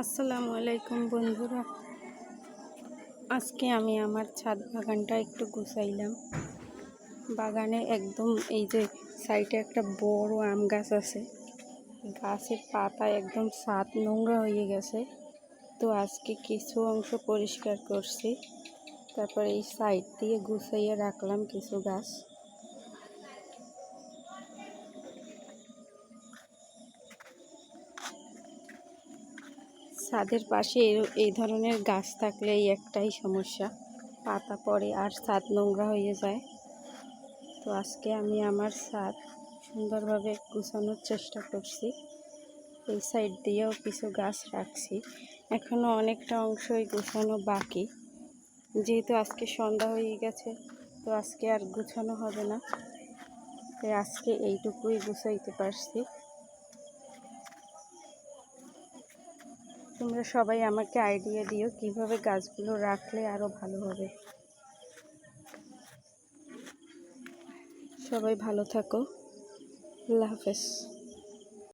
আসসালামু আলাইকুম বন্ধুরা। আজকে আমি আমার ছাদ বাগানটা একটু গুছাইলাম। বাগানে একদম এই যে সাইডে একটা বড় আম গাছ আছে। গাছের পাতা একদম সাত নোংরা হয়ে গেছে। তো আজকে কিছু অংশ পরিষ্কার করছি। তারপর এই সাইড দিয়ে গুছাইয়ে রাখলাম কিছু গাছ। ছাদের পাশে এই ধরনের গাছ থাকলে এই একটাই সমস্যা। পাতা পড়ে আর ছাদ নোংরা হয়ে যায়। তো আজকে আমি আমার ছাদ সুন্দরভাবে গুছানোর চেষ্টা করছি। এই সাইড দিয়েও কিছু গাছ রাখছি। এখনও অনেকটা অংশই গুছানো বাকি। যেহেতু আজকে সন্ধ্যা হয়ে গেছে, তো আজকে আর গুছানো হবে না। তাই আজকে এইটুকুই গুছাইতে পারছি। তোমরা সবাই আমাকে আইডিয়া দিও কীভাবে গাছগুলো রাখলে আরও ভালো হবে। সবাই ভালো থাকো। আল্লাহ হাফেজ।